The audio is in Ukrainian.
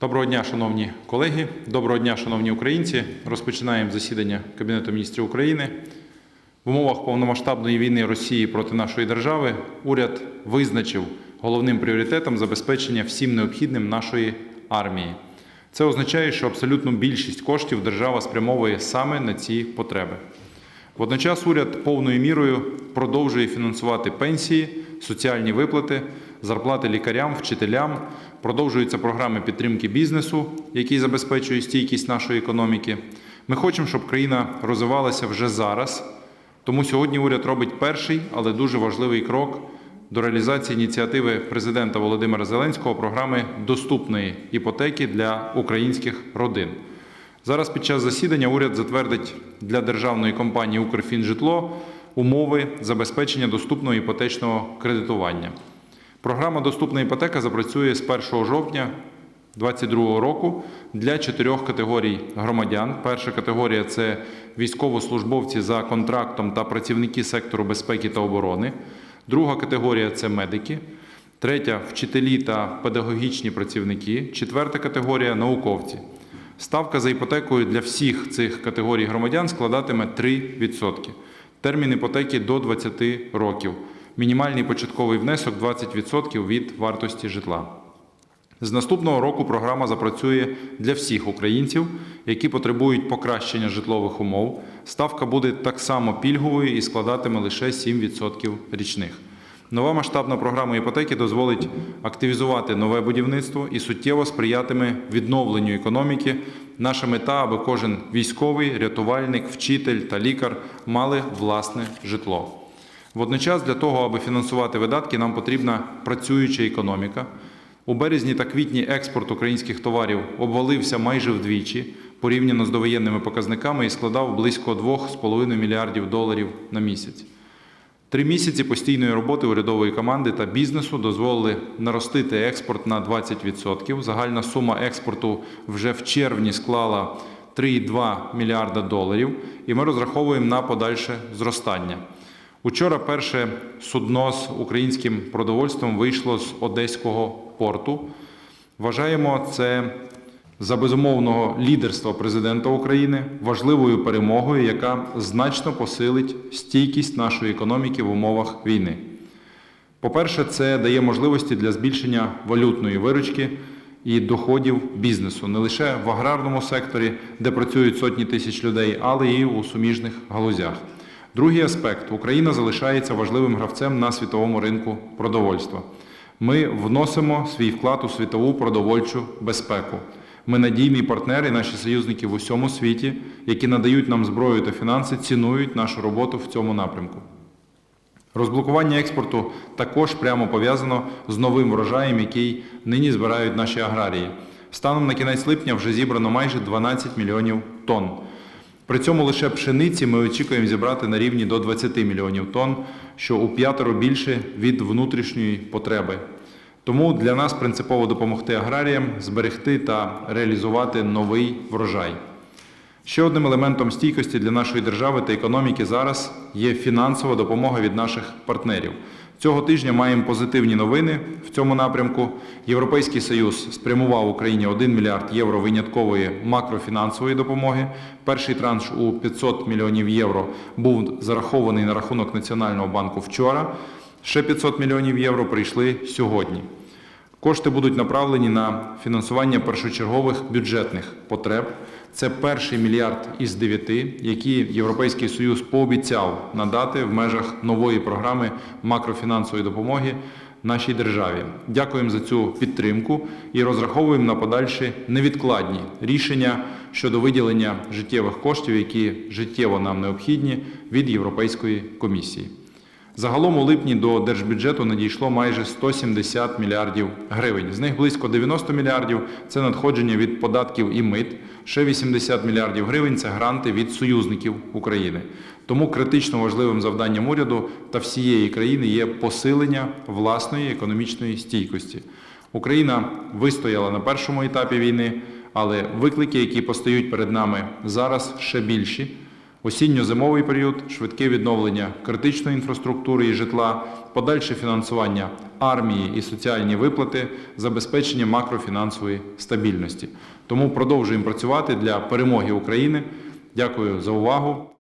Доброго дня, шановні колеги. Доброго дня, шановні українці. Розпочинаємо засідання Кабінету міністрів України. В умовах повномасштабної війни Росії проти нашої держави уряд визначив головним пріоритетом забезпечення всім необхідним нашої армії. Це означає, що абсолютну більшість коштів держава спрямовує саме на ці потреби. Водночас уряд повною мірою продовжує фінансувати пенсії, соціальні виплати, зарплати лікарям, вчителям. Продовжуються програми підтримки бізнесу, які забезпечують стійкість нашої економіки. Ми хочемо, щоб країна розвивалася вже зараз. Тому сьогодні уряд робить перший, але дуже важливий крок до реалізації ініціативи президента Володимира Зеленського програми доступної іпотеки для українських родин. Зараз під час засідання уряд затвердить для державної компанії Укрфінжитло умови забезпечення доступного іпотечного кредитування. Програма Доступна іпотека запрацює з 1 жовтня 2022 року для чотирьох категорій громадян. Перша категорія це військовослужбовці за контрактом та працівники сектору безпеки та оборони. Друга категорія це медики. Третя вчителі та педагогічні працівники. Четверта категорія науковці. Ставка за іпотекою для всіх цих категорій громадян складатиме 3%. Термін іпотеки до 20 років. Мінімальний початковий внесок 20% від вартості житла. З наступного року програма запрацює для всіх українців, які потребують покращення житлових умов. Ставка буде так само пільговою і складатиме лише 7% річних. Нова масштабна програма іпотеки дозволить активізувати нове будівництво і суттєво сприятиме відновленню економіки. Наша мета, аби кожен військовий, рятувальник, вчитель та лікар мали власне житло. Водночас для того, аби фінансувати видатки, нам потрібна працююча економіка. У березні та квітні експорт українських товарів обвалився майже вдвічі порівняно з довоєнними показниками і складав близько 2,5 мільярдів доларів на місяць. Три місяці постійної роботи урядової команди та бізнесу дозволили наростити експорт на 20%. Загальна сума експорту вже в червні склала 3,2 мільярда доларів, і ми розраховуємо на подальше зростання. Учора перше судно з українським продовольством вийшло з Одеського порту. Вважаємо це за безумовного лідерства президента України важливою перемогою, яка значно посилить стійкість нашої економіки в умовах війни. По-перше, це дає можливості для збільшення валютної виручки і доходів бізнесу не лише в аграрному секторі, де працюють сотні тисяч людей, але й у суміжних галузях. Другий аспект Україна залишається важливим гравцем на світовому ринку продовольства. Ми вносимо свій вклад у світову продовольчу безпеку. Ми надійний партнер і наші союзники в усьому світі, які надають нам зброю та фінанси, цінують нашу роботу в цьому напрямку. Розблокування експорту також прямо пов'язано з новим врожаєм, який нині збирають наші аграрії. Станом на кінець липня вже зібрано майже 12 мільйонів тонн. При цьому лише пшениці ми очікуємо зібрати на рівні до 20 мільйонів тонн, що у п'ятеро більше від внутрішньої потреби. Тому для нас принципово допомогти аграріям зберегти та реалізувати новий врожай. Ще одним елементом стійкості для нашої держави та економіки зараз є фінансова допомога від наших партнерів. Цього тижня маємо позитивні новини в цьому напрямку. Європейський Союз спрямував Україні 1 мільярд євро виняткової макрофінансової допомоги. Перший транш у 500 мільйонів євро був зарахований на рахунок Національного банку вчора. Ще 500 мільйонів євро прийшли сьогодні. Кошти будуть направлені на фінансування першочергових бюджетних потреб. Це перший мільярд із дев'яти, які Європейський Союз пообіцяв надати в межах нової програми макрофінансової допомоги нашій державі. Дякуємо за цю підтримку і розраховуємо на подальші невідкладні рішення щодо виділення життєвих коштів, які життєво нам необхідні від Європейської комісії. Загалом у липні до держбюджету надійшло майже 170 мільярдів гривень. З них близько 90 мільярдів це надходження від податків і мит. Ще 80 мільярдів гривень це гранти від союзників України. Тому критично важливим завданням уряду та всієї країни є посилення власної економічної стійкості. Україна вистояла на першому етапі війни, але виклики, які постають перед нами зараз, ще більші. Осінньо-зимовий період, швидке відновлення критичної інфраструктури і житла, подальше фінансування армії і соціальні виплати, забезпечення макрофінансової стабільності. Тому продовжуємо працювати для перемоги України. Дякую за увагу.